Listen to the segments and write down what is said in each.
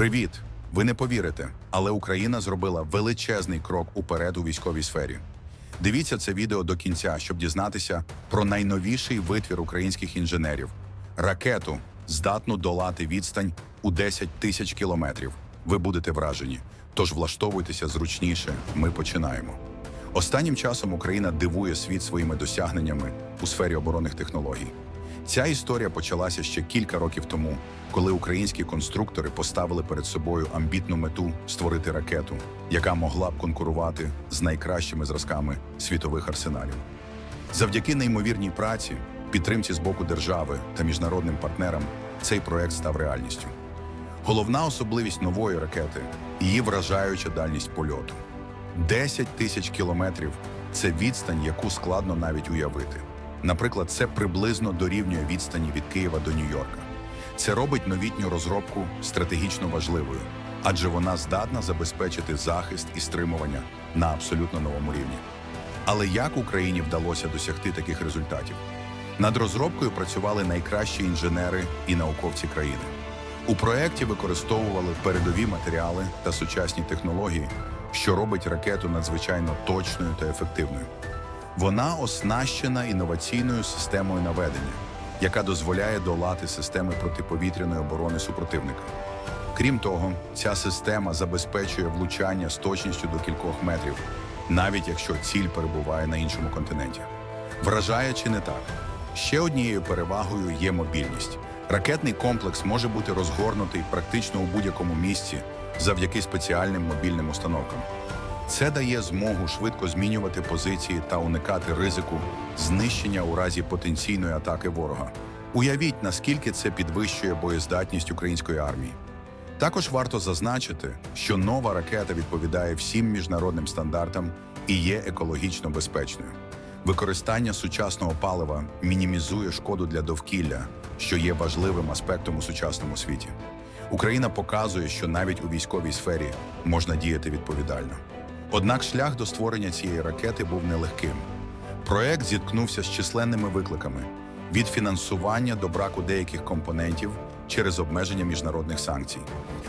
Привіт! Ви не повірите, але Україна зробила величезний крок уперед у військовій сфері. Дивіться це відео до кінця, щоб дізнатися про найновіший витвір українських інженерів ракету, здатну долати відстань у 10 тисяч кілометрів. Ви будете вражені. Тож влаштовуйтеся зручніше. Ми починаємо. Останнім часом Україна дивує світ своїми досягненнями у сфері оборонних технологій. Ця історія почалася ще кілька років тому, коли українські конструктори поставили перед собою амбітну мету створити ракету, яка могла б конкурувати з найкращими зразками світових арсеналів. Завдяки неймовірній праці, підтримці з боку держави та міжнародним партнерам цей проект став реальністю. Головна особливість нової ракети її вражаюча дальність польоту. 10 тисяч кілометрів це відстань, яку складно навіть уявити. Наприклад, це приблизно дорівнює відстані від Києва до Нью-Йорка. Це робить новітню розробку стратегічно важливою, адже вона здатна забезпечити захист і стримування на абсолютно новому рівні. Але як Україні вдалося досягти таких результатів? Над розробкою працювали найкращі інженери і науковці країни. У проєкті використовували передові матеріали та сучасні технології, що робить ракету надзвичайно точною та ефективною. Вона оснащена інноваційною системою наведення, яка дозволяє долати системи протиповітряної оборони супротивника. Крім того, ця система забезпечує влучання з точністю до кількох метрів, навіть якщо ціль перебуває на іншому континенті. Вражає чи не так? Ще однією перевагою є мобільність. Ракетний комплекс може бути розгорнутий практично у будь-якому місці завдяки спеціальним мобільним установкам. Це дає змогу швидко змінювати позиції та уникати ризику знищення у разі потенційної атаки ворога. Уявіть, наскільки це підвищує боєздатність української армії. Також варто зазначити, що нова ракета відповідає всім міжнародним стандартам і є екологічно безпечною. Використання сучасного палива мінімізує шкоду для довкілля, що є важливим аспектом у сучасному світі. Україна показує, що навіть у військовій сфері можна діяти відповідально. Однак шлях до створення цієї ракети був нелегким. Проект зіткнувся з численними викликами від фінансування до браку деяких компонентів через обмеження міжнародних санкцій.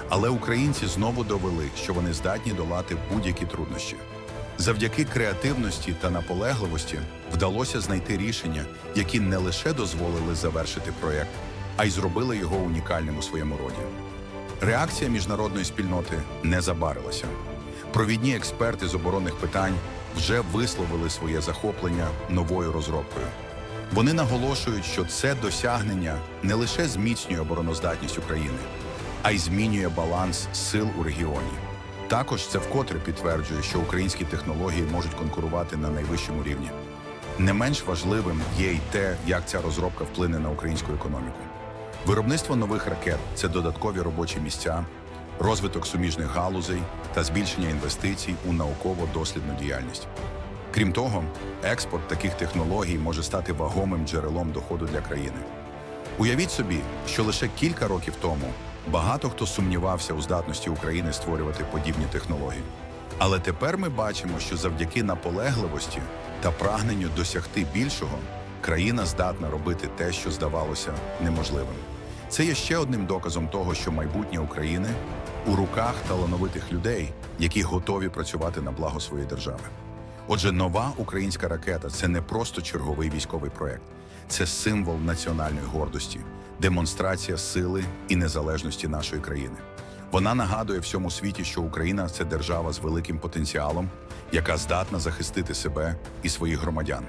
Але українці знову довели, що вони здатні долати будь-які труднощі. Завдяки креативності та наполегливості вдалося знайти рішення, які не лише дозволили завершити проєкт, а й зробили його унікальним у своєму роді. Реакція міжнародної спільноти не забарилася. Провідні експерти з оборонних питань вже висловили своє захоплення новою розробкою. Вони наголошують, що це досягнення не лише зміцнює обороноздатність України, а й змінює баланс сил у регіоні. Також це вкотре підтверджує, що українські технології можуть конкурувати на найвищому рівні. Не менш важливим є й те, як ця розробка вплине на українську економіку. Виробництво нових ракет це додаткові робочі місця, розвиток суміжних галузей та збільшення інвестицій у науково-дослідну діяльність. Крім того, експорт таких технологій може стати вагомим джерелом доходу для країни. Уявіть собі, що лише кілька років тому багато хто сумнівався у здатності України створювати подібні технології. Але тепер ми бачимо, що завдяки наполегливості та прагненню досягти більшого, країна здатна робити те, що здавалося неможливим. Це є ще одним доказом того, що майбутнє України у руках талановитих людей, які готові працювати на благо своєї держави. Отже, нова українська ракета це не просто черговий військовий проект, це символ національної гордості, демонстрація сили і незалежності нашої країни. Вона нагадує всьому світі, що Україна це держава з великим потенціалом, яка здатна захистити себе і своїх громадян.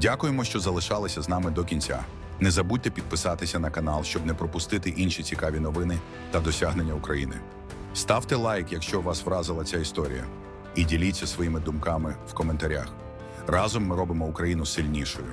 Дякуємо, що залишалися з нами до кінця. Не забудьте підписатися на канал, щоб не пропустити інші цікаві новини та досягнення України. Ставте лайк, якщо вас вразила ця історія, і діліться своїми думками в коментарях. Разом ми робимо Україну сильнішою.